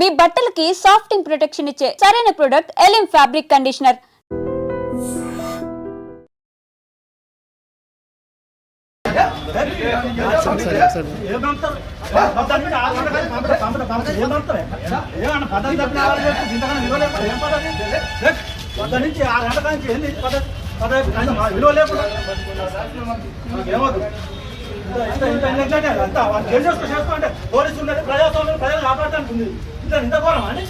మీ బట్టలకి సాఫ్టింగ్ ప్రొటెక్షన్ ఇచ్చే సరైన ప్రొడక్ట్ ఎలిం ఫ్యాబ్రిక్ కండిషనర్ పొద్దు నుంచి ఆరు గంటల నుంచి ఏంది పద్ధతి పద్ధతి విలువ లేకుండా ఏమవుతుంది ఇంత ఇంత నెగ్లెక్ట్ అంతా వాళ్ళు చేసేస్తూ చేస్తూ అంటే పోలీసులు ఉన్నది ప్రజాస్వామ్యం ప్రజలు కాపాడటానికి ఉంది ఇంత ఇంత ఘోరం అని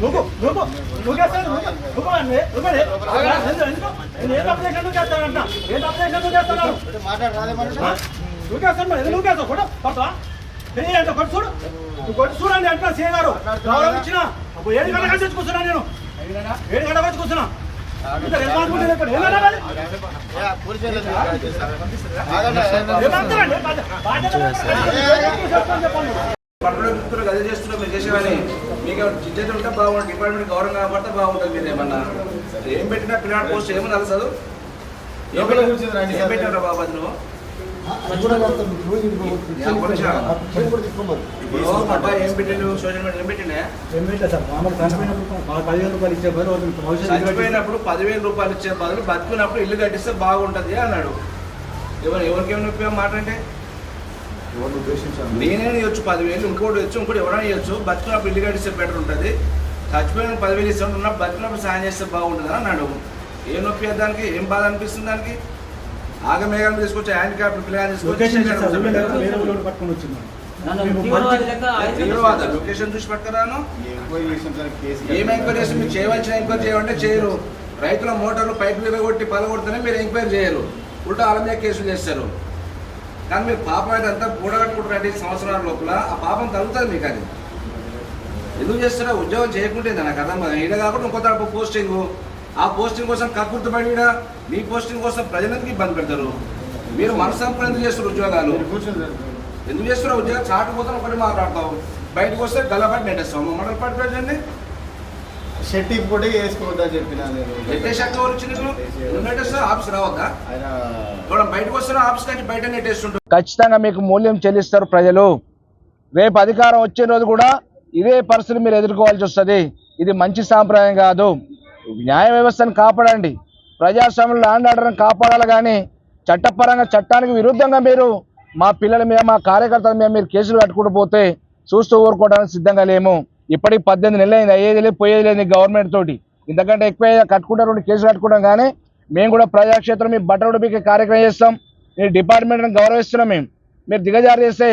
నువ్వు నువ్వు నువ్వు చేస్తాను నువ్వు అండి నువ్వు నేను చేస్తానంట చేస్తాను మరి చేస్తావు కూడా తెలియదు కొట్టు చూడు. నువ్వు కొట్టు చూడండి అంటున్నా సీఏ గారు. గౌరవం ఇచ్చిన ఏడు గంటల కలిసి కూర్చున్నా నేను. ఏడు గంటల వచ్చి కూర్చున్నా. ఇంత రెస్పాన్సిబిలిటీ మిత్రులు అదే చేస్తున్నారు మీరు చేసేవని మీకు జిజ్జత ఉంటే బాగుంటుంది డిపార్ట్మెంట్ గౌరవం కాబట్టి బాగుంటుంది మీరు ఏమన్నా ఏం పెట్టినా పిల్లడి పోస్ట్ ఏమన్నా తెలుసదు ఏం పెట్టినా ఏం బాబు అది నువ్వు? చనిపోయినప్పుడు పదివేల రూపాయలు ఇచ్చే బదులు వాళ్ళు రూపాయలు ఇచ్చే బదులు బతుకున్నప్పుడు ఇల్లు కట్టిస్తే బాగుంటది అన్నాడు. ఎవరు ఎవరికేమైనా ఉపయోగం మాట అంటే నేనే ఇవ్వచ్చు పదివేలు ఇంకోటి ఇవ్వచ్చు ఇంకోటి ఎవరైనా ఇవ్వచ్చు బతుకున్నప్పుడు ఇల్లు కట్టిస్తే బెటర్ ఉంటుంది. చచ్చిపోయిన పదివేలు ఇస్తే ఉన్నప్పుడు బతుకున్నప్పుడు సాయం చేస్తే బాగుంటుంది అన్నాడు. ఏం నొప్పి దానికి? ఏం బాధ అనిపిస్తుంది దానికి? ఆగమేఘాలు తీసుకొచ్చి సార్ వీళ్ళు ఎవరో తీసుకొచ్చి తీవ్రవాద లొకేషన్ చూసి పట్టుకురాను. ఏం ఎంక్వైరీ చేసి మీరు చేయవలసిన ఎంక్వైరీ చేయమంటే చేయరు. రైతుల మోటార్లు పైపులు కొట్టి పలగొడితేనే మీరు ఎంక్వైరీ చేయరు. ఉల్టా వాళ్ళ మీద కేసులు చేస్తారు. కానీ మీరు పాపం అయితే అంతా కూడగట్టుకుంటారంటే ఈ సంవత్సరాల లోపల. ఆ పాపం తగ్గుతుంది మీకు అది. ఎందుకు చేస్తారా ఉద్యోగం చేయకుంటే నాకు అర్థం కాదు. ఈడ కాకుండా ఇంకో తరపు పోస్టింగ్ ఆ పోస్టింగ్ కోసం కక్కుర్తిపడి ఈడ మీ పోస్టింగ్ కోసం ప్రజలందరికీ ఇబ్బంది పెడతారు. మీరు మనసంపూర్ణ ఎందుకు చేస్తారు ఉద్యోగాలు? ఎందుకు చేస్తున్నావు ఉద్యోగం? చాటుపోతాను ఒకటి మాట్లాడతావు. బయటకు వస్తే గల్లపాటి నెట్టేస్తావు మమ్మల్ని పాటు పెట్టండి షెట్టి పొడి వేసుకోవద్దని చెప్పిన నేను. నెట్టేసాక ఎవరు వచ్చి నీకు నువ్వు నెట్టేస్తావు ఆఫీస్ రావద్దా? ఆయన చూడండి బయటకు వస్తున్నా ఆఫీస్ నుంచి బయట నెట్టేస్తుంటారు ఖచ్చితంగా మీకు మూల్యం చెల్లిస్తారు ప్రజలు. రేపు అధికారం వచ్చే రోజు కూడా ఇదే పరిస్థితి మీరు ఎదుర్కోవాల్సి వస్తుంది. ఇది మంచి సాంప్రదాయం కాదు. న్యాయ వ్యవస్థను కాపాడండి. ప్రజాస్వామ్యం ల్యాండ్ ఆర్డర్ని కాపాడాలి కానీ చట్టపరంగా చట్టానికి విరుద్ధంగా మీరు మా పిల్లల మీద మా కార్యకర్తల మీద మీరు కేసులు కట్టుకుంటూ పోతే చూస్తూ ఊరుకోవడానికి సిద్ధంగా లేము. ఇప్పటికి పద్దెనిమిది నెలలు అయింది అయ్యేది లేదు పోయేది లేదు గవర్నమెంట్ తోటి. ఇంతకంటే ఎక్కువ కట్టుకుంటారు రెండు కేసులు కట్టుకుంటాం కానీ మేము కూడా ప్రజాక్షేత్రం మీ బట్టలు ఉడిపే కార్యక్రమం చేస్తాం. మీ డిపార్ట్మెంట్ని గౌరవిస్తున్నాం మేము. మీరు దిగజారు చేస్తే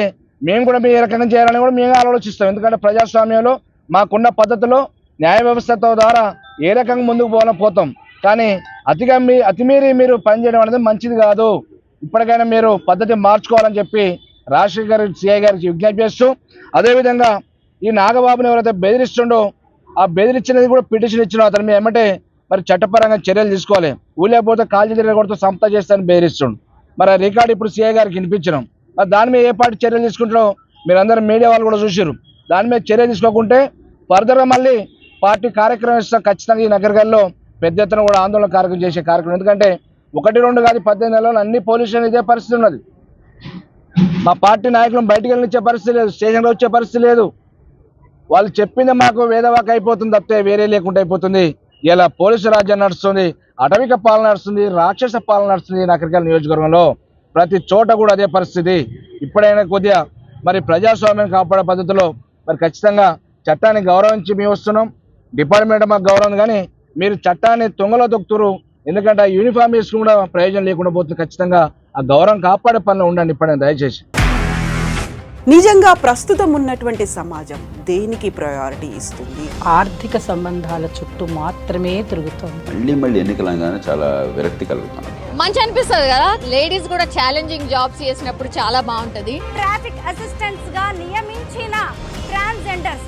మేము కూడా మీ ఏ రకంగా చేయాలని కూడా మేము ఆలోచిస్తాం. ఎందుకంటే ప్రజాస్వామ్యంలో మాకున్న పద్ధతిలో న్యాయ వ్యవస్థతో ద్వారా ఏ రకంగా ముందుకు పోవాలో పోతాం. కానీ అతిగా మీ అతిమీరి మీరు పనిచేయడం అనేది మంచిది కాదు. ఇప్పటికైనా మీరు పద్ధతి మార్చుకోవాలని చెప్పి రాజశేఖర్ గారి సిఐ గారికి విజ్ఞప్తి చేస్తూ అదేవిధంగా ఈ నాగబాబుని ఎవరైతే బెదిరిస్తుండో ఆ బెదిరించినది కూడా పిటిషన్ ఇచ్చిన అతను మీ ఏమంటే మరి చట్టపరంగా చర్యలు తీసుకోవాలి. ఊలేకపోతే కాల్చి తిరగకూడదు సంపద చేస్తానని బెదిరిస్తుండు. మరి ఆ రికార్డు ఇప్పుడు సీఐ గారికి వినిపించడం మరి దాని మీద ఏ పార్టీ చర్యలు తీసుకుంటారో మీరందరూ మీడియా వాళ్ళు కూడా చూసారు దాని మీద చర్య తీసుకోకుంటే ఫర్దర్గా మళ్ళీ పార్టీ కార్యక్రమం ఖచ్చితంగా ఈ నగరగల్లో పెద్ద ఎత్తున కూడా ఆందోళన కార్యక్రమం చేసే కార్యక్రమం. ఎందుకంటే ఒకటి రెండు కాదు పద్దెనిమిది నెలలు అన్ని పోలీసులు ఇదే పరిస్థితి ఉన్నది. మా పార్టీ నాయకులను బయటికి వెళ్ళిచ్చే పరిస్థితి లేదు స్టేషన్లో వచ్చే పరిస్థితి లేదు. వాళ్ళు చెప్పింది మాకు వేదవాక అయిపోతుంది తప్పితే వేరే లేకుండా అయిపోతుంది. ఇలా పోలీసు రాజ్యం నడుస్తుంది అటవిక పాలన నడుస్తుంది రాక్షస పాలన నడుస్తుంది నకరికల్ నియోజకవర్గంలో. ప్రతి చోట కూడా అదే పరిస్థితి. ఇప్పుడైనా కొద్దిగా మరి ప్రజాస్వామ్యం కాపాడే పద్ధతిలో మరి ఖచ్చితంగా చట్టాన్ని గౌరవించి మేము వస్తున్నాం. డిపార్ట్మెంట్ మాకు గౌరవం కానీ మీరు చట్టాన్ని తొంగలో తొక్కుతురు. ఎందుకంటే ఆ యూనిఫామ్ వేసుకుని కూడా ప్రయోజనం లేకుండా పోతుంది. ఖచ్చితంగా ఆ గౌరవం కాపాడే పనిలో ఉండండి ఇప్పుడైనా దయచేసి. నిజంగా ప్రస్తుతం ఉన్నటువంటి సమాజం దేనికి ప్రయారిటీ ఇస్తుంది? ఆర్థిక సంబంధాల చుట్టూ మాత్రమే తిరుగుతోంది. మళ్ళీ మళ్ళీ ఎన్నికలంగానే చాలా విరక్తి కలుగుతున్నాం మంచి అనిపిస్తుంది కదా? లేడీస్ కూడా ఛాలెంజింగ్ జాబ్స్ చేసినప్పుడు చాలా బాగుంటది. ట్రాఫిక్ అసిస్టెంట్స్గా నియమించిన ట్రాన్స్జెండర్స్